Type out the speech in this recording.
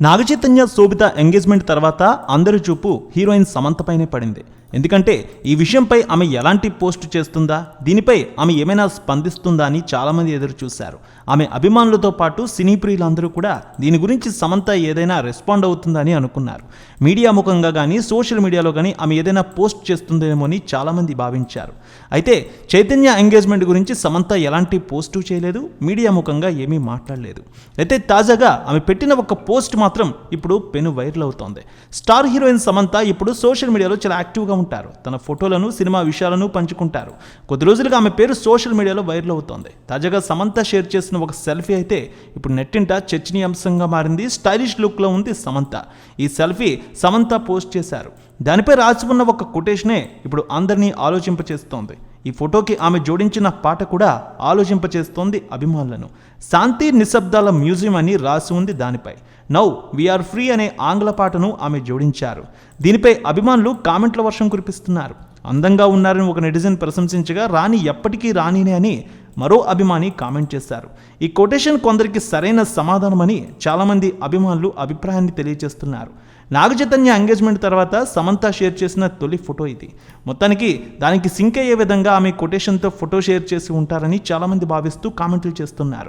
నాగచైతన్య శోభిత engagement తర్వాత అందరి చూపు హీరోయిన్ సమంతపైనే పడింది. ఎందుకంటే ఈ విషయంపై ఆమె ఎలాంటి పోస్ట్ చేస్తుందా? దీనిపై ఆమె ఏమైనా స్పందిస్తుందా అని చాలామంది ఎదురు చూశారు. ఆమె అభిమానులతో పాటు సినీ ప్రియులందరూ కూడా దీని గురించి సమంత ఏదైనా రెస్పాండ్ అవుతుందని అనుకున్నారు. మీడియా ముఖంగా కానీ సోషల్ మీడియాలో కానీ ఆమె ఏదైనా పోస్ట్ చేస్తుందేమో అని చాలామంది భావించారు. అయితే చైతన్య ఎంగేజ్మెంట్ గురించి సమంత ఎలాంటి పోస్టు చేయలేదు మీడియా ముఖంగా ఏమీ మాట్లాడలేదు. అయితే తాజాగా ఆమె పెట్టిన ఒక పోస్ట్ మాత్రం ఇప్పుడు పెను వైరల్ అవుతోంది. స్టార్ హీరోయిన్ సమంత ఇప్పుడు సోషల్ మీడియాలో చాలా యాక్టివ్గా ఉంటారు. తన ఫోటోలను సినిమా విషయాలను పంచుకుంటారు. కొద్ది రోజులుగా ఆమె పేరు సోషల్ మీడియాలో వైరల్ అవుతోంది. తాజాగా సమంత షేర్ చేసిన ఒక సెల్ఫీ అయితే ఇప్పుడు నెట్టింట చర్చనీయాంశంగా మారింది స్టైలిష్ లుక్లో ఉంది సమంత. ఈ సెల్ఫీ సమంత పోస్ట్ చేశారు. దానిపై రాసి ఉన్న ఒక కొటేషనే ఇప్పుడు అందరినీ ఆలోచింపచేస్తోంది. ఈ ఫోటోకి ఆమె జోడించిన పాట కూడా ఆలోచింపచేస్తోంది అభిమానులను. శాంతి నిశ్శబ్దాల మ్యూజియం అని రాసి ఉంది దానిపై. నౌ వీఆర్ ఫ్రీ అనే ఆంగ్ల పాటను ఆమె జోడించారు. దీనిపై అభిమానులు కామెంట్ల వర్షం కురిపిస్తున్నారు. అందంగా ఉన్నారని ఒక నెటిజన్ ప్రశంసించగా రాణి ఎప్పటికీ రాణినే అని మరో అభిమాని కామెంట్ చేశారు. ఈ కొటేషన్ కొందరికి సరైన సమాధానమని చాలామంది అభిమానులు అభిప్రాయాన్ని తెలియజేస్తున్నారు. నాగచైతన్య ఎంగేజ్మెంట్ తర్వాత సమంత షేర్ చేసిన తొలి ఫోటో ఇది. మొత్తానికి దానికి సింక్ అయ్యే విధంగా ఆమె కొటేషన్తో ఫోటో షేర్ చేసి ఉంటారని చాలామంది భావిస్తూ కామెంట్లు చేస్తున్నారు.